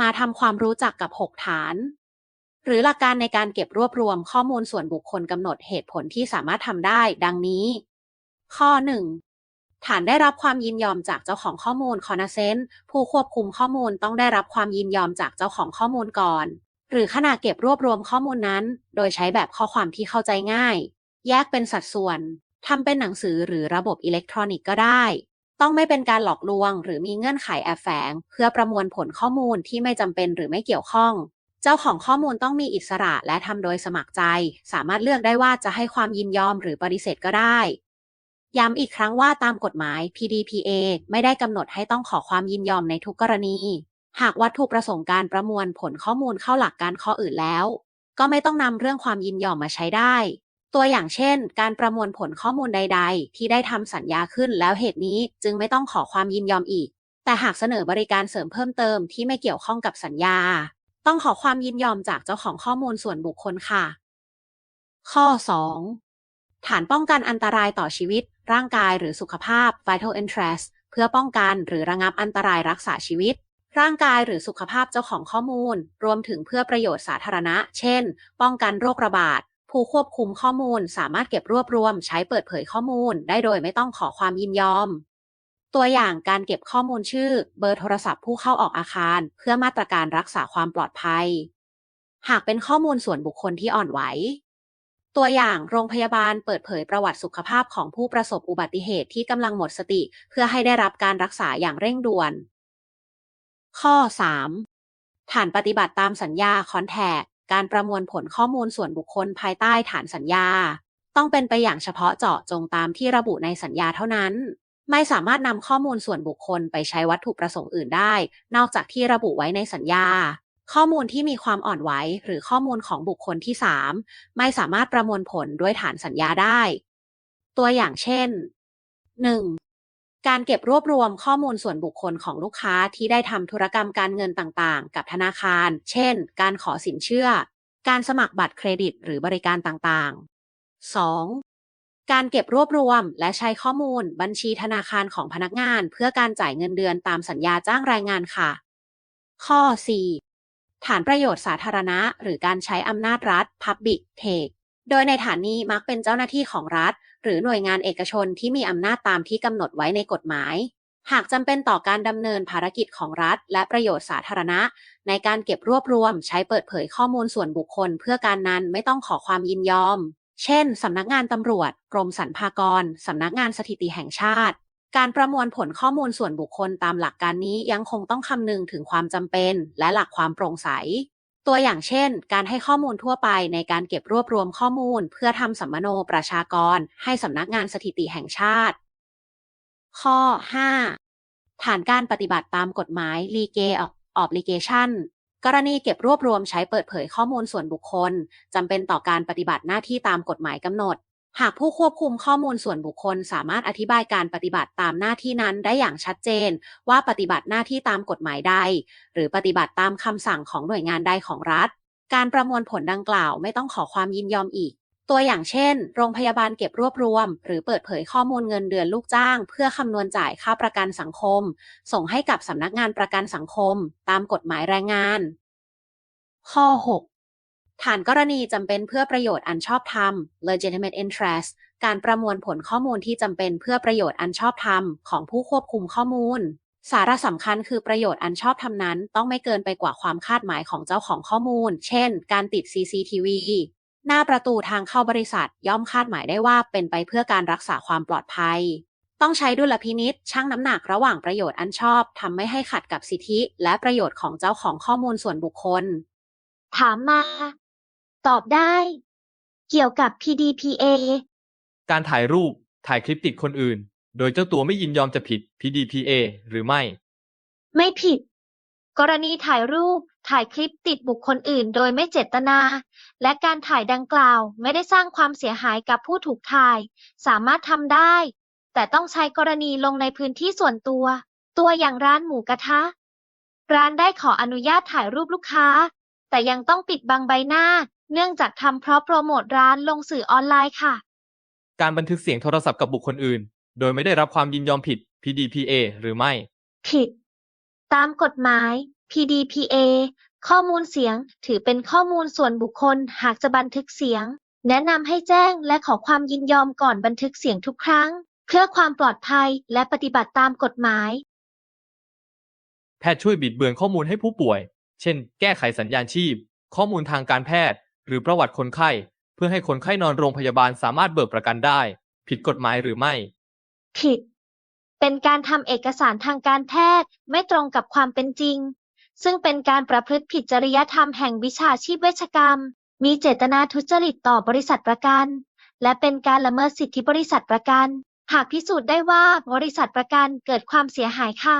มาทำความรู้จักกับ 6 ฐาน หรือหลักการในการเก็บรวบรวมข้อมูลส่วนบุคคลกำหนดเหตุผลที่สามารถทำได้ ดังนี้ ข้อ 1 ฐานได้รับความยินยอมจากเจ้าของข้อมูล consent ผู้ควบคุมข้อมูลต้องได้รับความยินยอมจากเจ้าของข้อมูลก่อน หรือขณะเก็บรวบรวมข้อมูลนั้น โดยใช้แบบข้อความที่เข้าใจง่าย แยกเป็นสัดส่วนทำเป็นหนังสือหรือระบบอิเล็กทรอนิกส์ก็ได้ ต้องไม่เป็นการหลอกลวง หรือมีเงื่อนไขแอบแฝง เพื่อประมวลผลข้อมูลที่ไม่จำเป็นหรือไม่เกี่ยวข้อง เจ้าของข้อมูลต้องมีอิสระและทำโดยสมัครใจ สามารถเลือกได้ว่าจะให้ความยินยอมหรือปฏิเสธก็ได้ ย้ำอีกครั้งว่าตามกฎหมาย PDPA ไม่ได้กำหนดให้ต้องขอความยินยอมในทุกกรณี หากวัตถุประสงค์การประมวลผลข้อมูลเข้าหลักการข้ออื่นแล้ว ก็ไม่ต้องนำเรื่องความยินยอมมาใช้ได้ ตัวอย่างเช่น การประมวลผลข้อมูลใด ๆ ที่ได้ทำสัญญาขึ้นแล้วเหตุนี้จึงไม่ต้องขอความยินยอมอีก แต่หากเสนอบริการเสริมเพิ่มเติมที่ไม่เกี่ยวข้องกับสัญญา ต้องขอความยินยอมจากเจ้าของข้อมูลส่วนบุคคลค่ะ ข้อ 2 ฐานป้องกันอันตรายต่อชีวิต ร่างกายหรือสุขภาพ vital interest เพื่อป้องกันหรือระงับอันตรายรักษาชีวิต ร่างกายหรือสุขภาพเจ้าของข้อมูล รวมถึงเพื่อประโยชน์สาธารณะ เช่น ป้องกันโรคระบาด ผู้ควบคุมข้อมูลสามารถเก็บรวบรวม ใช้เปิดเผยข้อมูล ได้โดยไม่ต้องขอความยินยอม ตัวอย่างการเก็บข้อมูลชื่อ เบอร์โทรศัพท์ผู้เข้าออกอาคาร เพื่อมาตรการรักษาความปลอดภัย หากเป็นข้อมูลส่วนบุคคลที่อ่อนไหว ตัวอย่างโรงพยาบาลเปิดเผยประวัติสุขภาพของผู้ประสบอุบัติเหตุที่กำลังหมดสติ เพื่อให้ได้รับการรักษาอย่างเร่งด่วน ข้อ 3 ฐานปฏิบัติตามสัญญาคอนแทค การประมวลผลข้อมูลส่วนบุคคลภายใต้ฐานสัญญา ต้องเป็นไปอย่างเฉพาะเจาะจงตามที่ระบุในสัญญาเท่านั้น ไม่สามารถนำข้อมูลส่วนบุคคลไปใช้วัตถุประสงค์อื่นได้ นอกจากที่ระบุไว้ในสัญญา ข้อมูลที่มีความอ่อนไหวหรือข้อมูลของบุคคลที่ 3 ไม่สามารถประมวลผลด้วยฐานสัญญาได้ ตัวอย่างเช่น 1. การเก็บรวบรวมข้อมูลส่วนบุคคลของลูกค้าที่ได้ทำธุรกรรมการเงินต่างๆ กับธนาคาร เช่น การขอสินเชื่อ การสมัครบัตรเครดิตหรือบริการต่างๆ 2. การเก็บรวบรวมและใช้ข้อมูลบัญชีธนาคารของพนักงาน เพื่อการจ่ายเงินเดือนตามสัญญาจ้างแรงงานค่ะ ข้อ 4. ฐานประโยชน์สาธารณะ หรือการใช้อำนาจรัฐ Public Take โดยในฐานนี้มักเป็นเจ้าหน้าที่ของรัฐ หรือหน่วยงานเอกชนที่มีอำนาจตามที่กำหนดไว้ในกฎหมาย หากจำเป็นต่อการดำเนินภารกิจของรัฐ และประโยชน์สาธารณะ ในการเก็บรวบรวม ใช้เปิดเผยข้อมูลส่วนบุคคล เพื่อการนั้นไม่ต้องขอความยินยอม เช่นสำนักงานตำรวจ กรมสรรพากรสำนักงานสถิติแห่งชาติ การประมวลผลข้อมูลส่วนบุคคลตามหลักการนี้ยังคงต้องคำนึงถึงความจำเป็น และหลักความโปร่งใส ตัวอย่างเช่น การให้ข้อมูลทั่วไปในการเก็บรวบรวมข้อมูล เพื่อทำสัมมโนประชากร ให้สำนักงานสถิติแห่งชาติ ข้อ 5 ฐานการปฏิบัติตามกฎหมาย Legal Obligation กรณีเก็บรวบรวมใช้เปิดเผยข้อมูลส่วนบุคคลจำเป็นต่อการปฏิบัติหน้าที่ตามกฎหมายกำหนด หากผู้ควบคุมข้อมูลส่วนบุคคลสามารถอธิบายการปฏิบัติตามหน้าที่นั้นได้อย่างชัดเจน ว่าปฏิบัติหน้าที่ตามกฎหมายใด หรือปฏิบัติตามคำสั่งของหน่วยงานใดของรัฐ การประมวลผลดังกล่าวไม่ต้องขอความยินยอมอีก ตัวอย่างเช่น โรงพยาบาลเก็บรวบรวม หรือเปิดเผยข้อมูลเงินเดือนลูกจ้าง เพื่อคำนวณจ่ายค่าประกันสังคม ส่งให้กับสำนักงานประกันสังคม ตามกฎหมายแรงงาน ข้อ 6 ฐานกรณีจำเป็นเพื่อประโยชน์อันชอบธรรม legitimate interest การประมวลผลข้อมูลที่จำเป็นเพื่อประโยชน์อันชอบธรรมของผู้ควบคุมข้อมูล สาระสำคัญคือประโยชน์อันชอบธรรมนั้นต้องไม่เกินไปกว่าความคาดหมายของเจ้าของข้อมูล เช่น การติด CCTV หน้าประตูทางเข้าบริษัทย่อมคาดหมายได้ว่าเป็นไปเพื่อการรักษาความปลอดภัย ต้องใช้ดุลพินิษชั่งน้ำหนักระหว่างประโยชน์อันชอบทำไม่ให้ขัดกับสิทธิ และประโยชน์ของเจ้าของข้อมูลส่วนบุคคล ถามมา ตอบได้ เกี่ยวกับ PDPA การถ่ายรูป ถ่ายคลิปติดคนอื่น โดยเจ้าตัวไม่ยินยอมจะผิด PDPA หรือไม่ ไม่ผิด กรณีถ่ายรูป ถ่ายคลิปติดบุคคลอื่น โดยไม่เจตนา และการถ่ายดังกล่าวไม่ได้สร้างความเสียหายกับผู้ถูกถ่าย สามารถทำได้ แต่ต้องใช้กรณีลงในพื้นที่ส่วนตัว ตัวอย่างร้านหมูกระทะ ร้านได้ขออนุญาตถ่ายรูปลูกค้า แต่ยังต้องปิดบังใบหน้า เนื่องจากทำเพราะโปรโมทร้านลงสื่อออนไลน์ค่ะ การบันทึกเสียงโทรศัพท์กับบุคคลอื่น โดยไม่ได้รับความยินยอมผิด PDPA หรือไม่ ผิด ตามกฎหมาย PDPA ข้อมูลเสียงถือเป็นข้อมูลส่วนบุคคลหากจะบันทึกเสียง แนะนำให้แจ้งและขอความยินยอมก่อนบันทึกเสียงทุกครั้ง เพื่อความปลอดภัยและปฏิบัติตามกฎหมาย แพทย์ช่วยบิดเบือนข้อมูลให้ผู้ป่วย เช่น แก้ไขสัญญาณชีพ ข้อมูลทางการแพทย์ หรือประวัติคนไข้ เพื่อให้คนไข้นอนโรงพยาบาลสามารถเบิกประกันได้ ผิดกฎหมายหรือไม่ ผิด เป็นการทำเอกสารทางการแพทย์ไม่ตรงกับความเป็นจริง ซึ่งเป็นการประพฤติผิดจริยธรรมแห่งวิชาชีพเวชกรรม มีเจตนาทุจริตต่อบริษัทประกัน และเป็นการละเมิดสิทธิบริษัทประกัน หากพิสูจน์ได้ว่าบริษัทประกันเกิดความเสียหายค่ะ